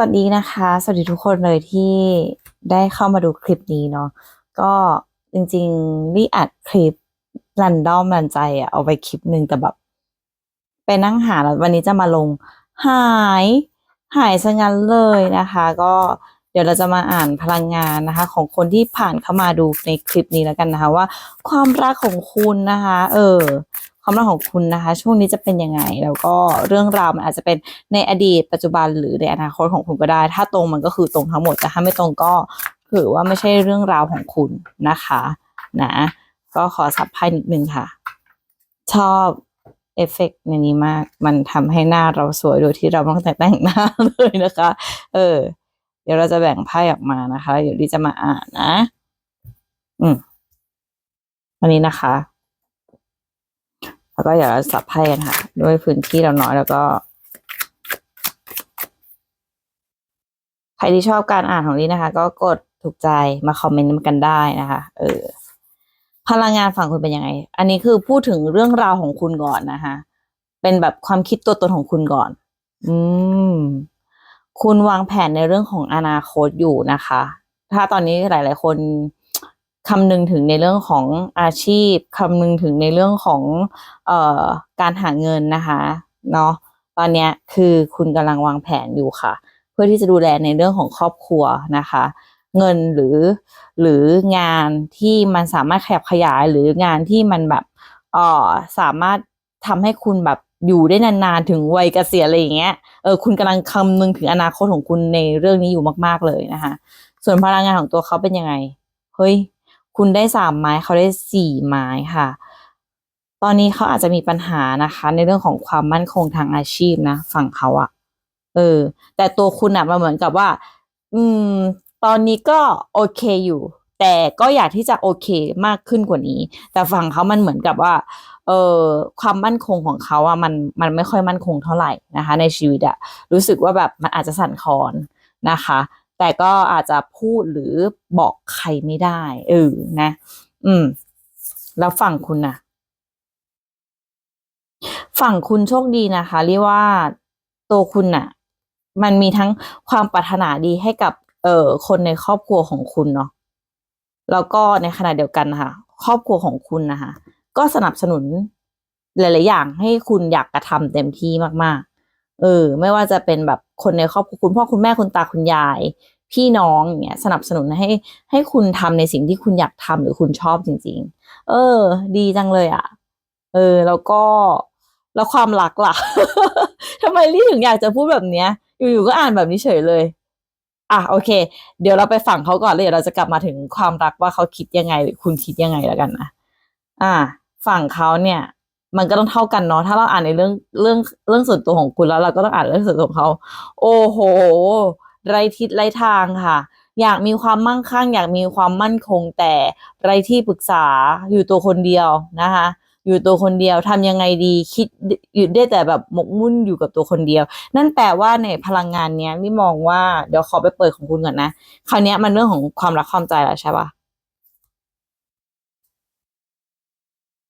สวัสดีนะคะ สวัสดีทุกคนเลยที่ได้เข้ามาดูคลิปนี้เนาะก็จริงๆนี่อัดคลิปรันดอมรันใจอะเอาไปคลิปหนึ่งแต่แบบ ไปนั่งหาแล้ววันนี้จะมาลงหายหายซะงั้นเลยนะคะ ก็เดี๋ยวเราจะมาอ่านพลังงานนะคะ ของคนที่ผ่านเข้ามาดูในคลิปนี้แล้วกันนะคะ ว่า ความรักของคุณนะคะ เออ ความรักของคุณนะคะ ช่วงนี้จะเป็นยังไง แล้วก็เรื่องราวมันอาจจะเป็นในอดีต ปัจจุบันหรือในอนาคตของคุณก็ได้ ถ้าตรงมันก็คือตรงทั้งหมดแต่ถ้าไม่ตรงก็ถือว่าไม่ใช่เรื่องราวของคุณนะคะนะก็ขอสับไพ่นิดนึงค่ะ ชอบเอฟเฟกต์ในนี้มาก มันทำให้หน้าเราสวยโดยที่เราไม่ต้องแต่งหน้าเลยนะคะ เออ เดี๋ยวเราจะแบ่งไพ่ออกมานะคะ เดี๋ยวดิจะมาอ่านนะ อืมอันนี้นะคะ แล้วก็เดี๋ยวเราสับไพ่กันค่ะ ด้วยพื้นที่เราน้อยแล้วก็ ใครที่ชอบการอ่านของนี้นะคะ ก็กดถูกใจมาคอมเมนต์กันได้นะคะ เออ พลังงานฝั่งคุณเป็นยังไง อันนี้คือพูดถึงเรื่องราวของคุณก่อนนะคะ เป็นแบบความคิดตัวตนของคุณก่อน อืม คุณวางแผนในเรื่องของอนาคตอยู่นะคะ ถ้าตอนนี้หลาย ๆ คน คำนึงถึงในเรื่องของอาชีพคำนึงถึงในเรื่องของเอ่อการหาเงินนะคะเนาะตอนเนี้ยคือคุณกำลังวางแผนอยู่ค่ะ เพื่อที่จะดูแลในเรื่องของครอบครัวนะคะ เงินหรือหรืองานที่มันสามารถขยับขยายหรืองานที่มันแบบเอ่อสามารถทำให้คุณแบบอยู่ได้นานๆถึงวัยเกษียณอะไรอย่างเงี้ย เออคุณกำลังคำนึงถึงอนาคตของคุณในเรื่องนี้อยู่มาก ๆเลยนะคะ ส่วนพลังงานของตัวเขาเป็นยังไง เฮ้ย คุณได้สามไม้เขาได้สี่ไม้ค่ะ ตอนนี้เขาอาจจะมีปัญหานะคะ ในเรื่องของความมั่นคงทางอาชีพนะฝั่งเขาอะเออ แต่ตัวคุณอะมันเหมือนกับว่า อืม ตอนนี้ก็โอเคอยู่ แต่ก็อยากที่จะโอเคมากขึ้นกว่านี้ แต่ฝั่งเขามันเหมือนกับว่า เออความมั่นคงของเขาอะมันมันไม่ค่อยมั่นคงเท่าไหร่นะคะ ในชีวิตอะรู้สึกว่าแบบมันอาจจะสั่นคลอนนะคะ แต่ก็อาจจะพูดหรือบอกใครไม่ได้ เออนะ อืม แล้วฝั่งคุณน่ะฝั่งคุณโชคดีนะคะ เรียกว่าตัวคุณน่ะ มันมีทั้งความปรารถนาดีให้กับ เอ่อคนในครอบครัวของคุณเนาะแล้วก็ในขณะเดียวกันนะคะครอบครัวของคุณนะคะก็สนับสนุนหลาย ๆ อย่างให้คุณอยากกระทำเต็มที่มาก ๆ เออ ไม่ว่าจะเป็นแบบคนในครอบครัวคุณพ่อคุณแม่คุณตาคุณยาย พี่น้องอย่างเงี้ยสนับสนุนให้ ให้คุณทำในสิ่งที่คุณอยากทำหรือคุณชอบจริง ๆ เออ ดีจังเลยอะ เออ แล้วก็แล้วความรักล่ะทำไมลี่ถึงอยากจะพูดแบบเนี้ย อยู่ๆก็อ่านแบบนี้เฉยเลยอะโอเค เดี๋ยวเราไปฝั่งเขาก่อนแล้วเดี๋ยวเราจะกลับมาถึงความรักว่าเขาคิดยังไงหรือคุณคิดยังไงแล้วกันนะอ่า ฝั่งเขาเนี่ย มันก็ต้องเท่ากันเนาะถ้าเราอ่านในเรื่องเรื่องเรื่องส่วนตัวของคุณแล้วเราก็ต้องอ่านเรื่องส่วนตัวของเขา โอ้โห ไรทิศไรทางค่ะ อยากมีความมั่งคั่ง อยากมีความมั่นคงแต่ไรที่ปรึกษาอยู่ตัวคนเดียวนะคะ อยู่ตัวคนเดียวทำยังไงดีคิดอยู่ได้แต่แบบหมกมุ่นอยู่กับตัวคนเดียว นั่นแปลว่าในพลังงานเนี้ยนี่มองว่าเดี๋ยวขอไปเปิดของคุณก่อนนะคราวนี้มันเรื่องของความรักความใจแล้วใช่ปะ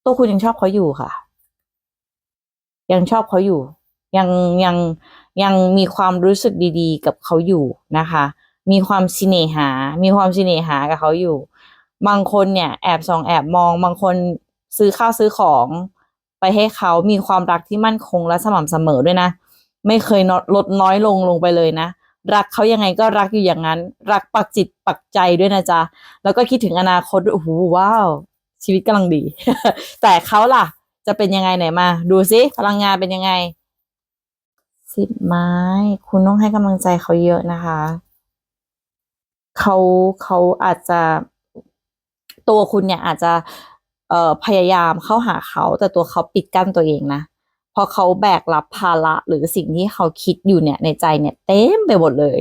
ตัวคุณยังชอบเขาอยู่ค่ะ ยังชอบเขาอยู่ ยังยังยังมีความรู้สึกดีๆ กับเขาอยู่นะคะ มีความสิเนหา มีความสิเนหากับเขาอยู่ บางคนเนี่ยแอบส่องแอบมอง บางคนซื้อข้าวซื้อของไปให้เขามีความรักที่มั่นคงและสม่ำเสมอด้วยนะ ไม่เคยลดน้อยลงลงไปเลยนะ รักเขายังไงก็รักอยู่อย่างนั้น รักปักจิตปักใจด้วยนะจ๊ะ แล้วก็คิดถึงอนาคตโอ้โหว้าว ชีวิตกำลังดี แต่เขาล่ะ จะเป็นยังไงไหนมา ดูซิพลังงานเป็นยังไง สิบไม้ คุณต้องให้กำลังใจเขาเยอะนะคะ เขาเขาอาจจะตัวคุณเนี่ยอาจจะเอ่อพยายามเข้าหาเขาแต่ตัวเขาปิดกั้นตัวเองนะพราะเขาแบกรับภาระหรือสิ่งที่เขาคิดอยู่เนี่ยในใจเนี่ยเต็มไปหมดเลย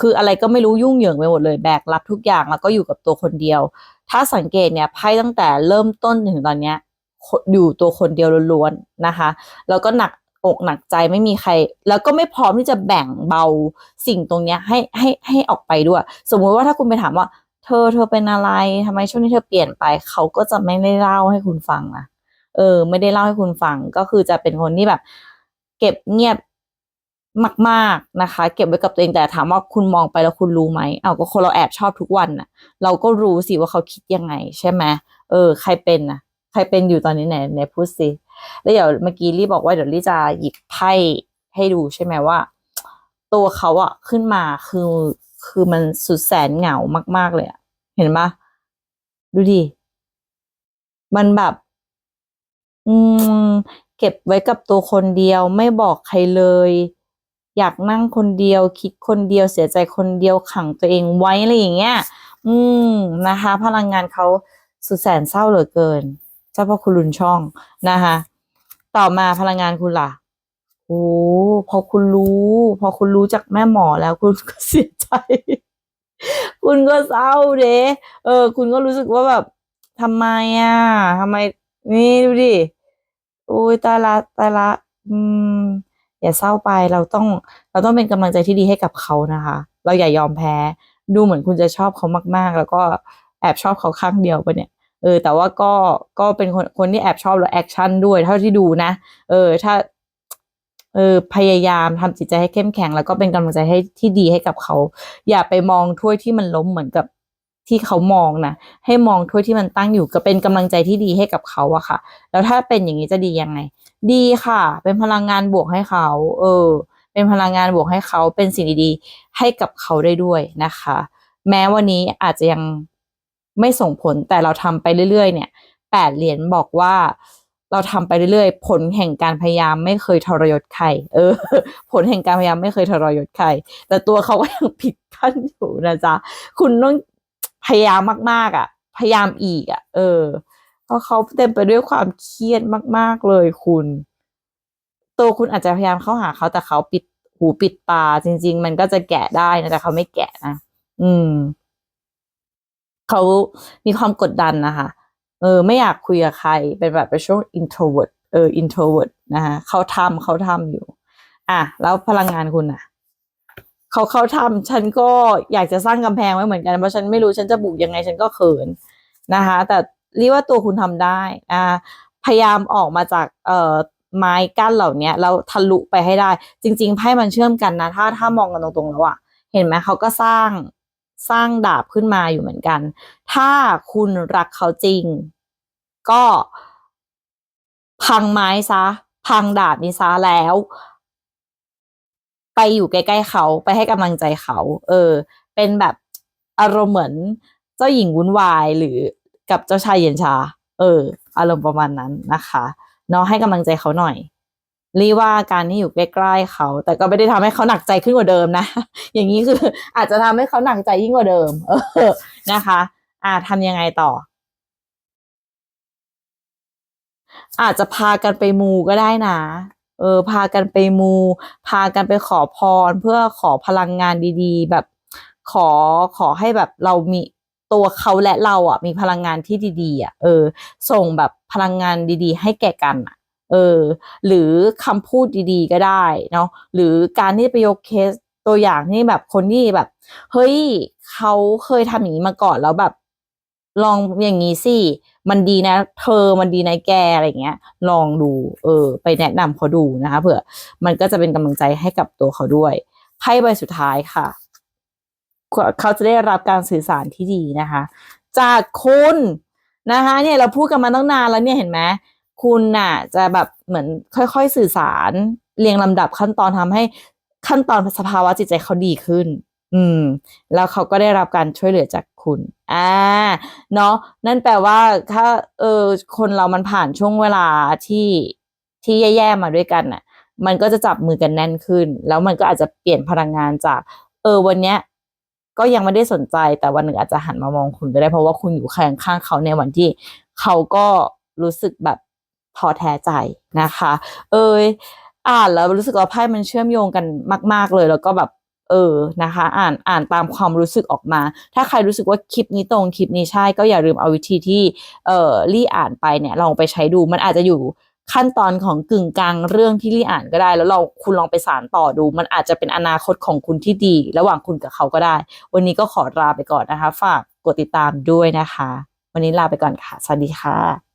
คืออะไรก็ไม่รู้ยุ่งเหยิงไปหมดเลย แบกรับทุกอย่างแล้วก็อยู่กับตัวคนเดียว ถ้าสังเกตเนี่ยไพ่ตั้งแต่เริ่มต้นถึงตอนเนี้ย อยู่ตัวคนเดียวล้วนๆนะคะ แล้วก็หนักอกหนักใจไม่มีใคร แล้วก็ไม่พร้อมที่จะแบ่งเบาสิ่งตรงเนี้ยให้ให้ให้ออกไปด้วย สมมุติว่าถ้าคุณไปถามว่า เธอเธอเป็นอะไรทำไมช่วงนี้เธอเปลี่ยนไป เขาก็จะไม่ได้เล่าให้คุณฟังนะเออ ไม่ได้เล่าให้คุณฟังก็คือจะเป็นคนที่แบบ เก็บเงียบมาก ๆนะคะ เก็บไว้กับตัวเองแต่ถามว่าคุณมองไปแล้วคุณรู้ไหมเอาก็คนเราแอบชอบทุกวันน่ะ เราก็รู้สิว่าเขาคิดยังไง ใช่ไหมเออ ใครเป็นน่ะ ใครเป็นอยู่ตอนนี้ไหนไหนพูดสิแล้วเดี๋ยวเมื่อกี้รีบอกว่าเดี๋ยวรีจะหยิบไพ่ให้ดูใช่ไหมว่า ตัวเขาอะขึ้นมาคือคือมันสุดแสนเหงามาก ๆเลยอะเห็นปะดูดิมันแบบ อืม เก็บไว้กับตัวคนเดียวไม่บอกใครเลย อยากนั่งคนเดียว คิดคนเดียวเสียใจคนเดียวขังตัวเองไว้อะไรอย่างเงี้ย อืมนะคะ พลังงานเขาสุดแสนเศร้าเหลือเกิน เจ้าพ่อคุณลุนช่องนะคะต่อมาพลังงานคุณล่ะโอ้พอคุณรู้ พอคุณรู้จากแม่หมอแล้วคุณก็เสียใจ คุณก็เศร้าเด้เออ คุณก็รู้สึกว่าแบบทำไมอะทำไม นี่ดูดิโอ้ยตายละตายละ อืม อย่าเศร้าไปเราต้อง เราต้องเป็นกำลังใจที่ดีให้กับเขานะคะ เราอย่ายอมแพ้ ดูเหมือนคุณจะชอบเขามาก ๆ แล้วก็แอบชอบเขาข้างเดียวปะเนี่ย เออ แต่ว่าก็ก็เป็นคนคนที่แอบชอบแล้วแอคชั่นด้วย เท่าที่ดูนะ เออ ถ้า เออพยายามทำจิตใจให้เข้มแข็ง แล้วก็เป็นกำลังใจให้ที่ดีให้กับเขา อย่าไปมองถ้วยที่มันล้มเหมือนกับที่เขามองนะให้มองถ้วยที่มันตั้งอยู่ก็เป็นกำลังใจที่ดีให้กับเขาอะค่ะ แล้วถ้าเป็นอย่างนี้จะดียังไง ดีค่ะ เป็นพลังงานบวกให้เขา เออ เป็นพลังงานบวกให้เขาเป็นสิ่งดีๆให้กับเขาได้ด้วยนะคะ แม้วันนี้อาจจะยัง ไม่ส่งผลแต่เราทำไปเรื่อยๆ เนี่ยแปดเหรียญบอกว่าเราทำไปเรื่อยๆ ผลแห่งการพยายามไม่เคยทรยศใคร เออ ผลแห่งการพยายามไม่เคยทรยศใคร แต่ตัวเขาก็ยังผิดขั้นอยู่นะจ๊ะ คุณต้องพยายามมากๆอะ พยายามอีกอะ เออ เพราะเขาเต็มไปด้วยความเครียดมาก ๆเลยคุณ ตัวคุณอาจจะพยายามเข้าหาเขาแต่เขาปิดหูปิดตาจริง ๆ มันก็จะแกะได้นะแต่เขาไม่แกะนะ อืม เขามีความกดดันนะคะ เออ ไม่อยากคุยกับใคร เป็นแบบเป็นช่วง introvert เออ introvert นะคะเขาทำเขาทำอยู่ อะ แล้วพลังงานคุณอะ เขาเขาทำฉันก็อยากจะสร้างกำแพงไว้เหมือนกัน เพราะฉันไม่รู้ฉันจะบุกยังไงฉันก็เขินนะคะ แต่เรียกว่าตัวคุณทำได้ อ่า พยายามออกมาจาก เอ่อไม้กั้นเหล่านี้แล้วทะลุไปให้ได้ จริง ๆ ไพ่มันเชื่อมกันนะ ถ้าถ้ามองกันตรงๆแล้วอะเห็นไหมเขาก็สร้าง สร้างดาบขึ้นมาอยู่เหมือนกัน ถ้าคุณรักเขาจริง ก็พังไม้ซะ พังดาบนี้ซะแล้ว ไปอยู่ใกล้ๆเขาไปให้กำลังใจเขา เออ เป็นแบบอารมณ์เหมือนเจ้าหญิงวุ่นวายหรือกับเจ้าชายเย็นชา เออ อารมณ์ประมาณนั้นนะคะเนาะให้กำลังใจเขาหน่อย รีว่าการที่อยู่ใกล้ๆเขา แต่ก็ไม่ได้ทำให้เขาหนักใจขึ้นกว่าเดิมนะ อย่างนี้คืออาจจะทำให้เขาหนักใจยิ่งกว่าเดิม เออนะคะ อ่าทำยังไงต่อ อาจจะพากันไปมูก็ได้นะเออ พากันไปมู พากันไปขอพร เพื่อขอพลังงานดีๆ แบบขอขอให้แบบเรามีตัวเขาและเราอะ มีพลังงานที่ดีๆอะเออ ส่งแบบพลังงานดีๆ ให้แก่กันอะ เออหรือคำพูดดีๆก็ได้เนาะหรือการที่ไปยกเคสตัวอย่างที่แบบคนที่แบบ เฮ้ยเขาเคยทำอย่างนี้มาก่อนแล้วแบบ ลองอย่างนี้สิมันดีนะ เธอมันดีนะแกอะไรเงี้ย ลองดู เออ ไปแนะนำเขาดูนะคะเผื่อมันก็จะเป็นกำลังใจให้กับตัวเขาด้วยไพ่ใบสุดท้ายค่ะ เขาจะได้รับการสื่อสารที่ดีนะคะ จากคุณนะคะ เนี่ยเราพูดกันมาตั้งนานแล้วเนี่ยเห็นไหม คุณน่ะ จะแบบเหมือนค่อยๆสื่อสารเรียงลำดับขั้นตอนทำให้ขั้นตอนสภาวะจิตใจเขาดีขึ้น อืม แล้วเขาก็ได้รับการช่วยเหลือจากคุณ อ่า เนาะนั่นแปลว่าถ้า เออ คนเรามันผ่านช่วงเวลาที่ที่แย่ๆมาด้วยกันน่ะ มันก็จะจับมือกันแน่นขึ้น แล้วมันก็อาจจะเปลี่ยนพลังงานจาก เออ วันเนี้ย ก็ยังไม่ได้สนใจ แต่วันหนึ่งอาจจะหันมามองคุณก็ได้ เพราะว่าคุณอยู่ข้างข้างเขาในวันที่เขาก็รู้สึกแบบ ท้อแท้ใจนะคะ เอยอ่านแล้วรู้สึกว่าไพ่มันเชื่อมโยงกันมาก ๆ เลยแล้วก็แบบเออนะคะ อ่านอ่านตามความรู้สึกออกมา ถ้าใครรู้สึกว่าคลิปนี้ตรงคลิปนี้ใช่ก็อย่าลืมเอาวิธีที่เอ่อลี่อ่านไปเนี่ยลองไปใช้ดูมันอาจจะอยู่ขั้นตอนของกึ่งกลางเรื่องที่ลี่อ่านก็ได้ แล้วเราคุณลองไปสานต่อดู มันอาจจะเป็นอนาคตของคุณที่ดี ระหว่างคุณกับเขาก็ได้ วันนี้ก็ขอลาไปก่อนนะคะ ฝากกดติดตามด้วยนะคะ วันนี้ลาไปก่อนค่ะ สวัสดีค่ะ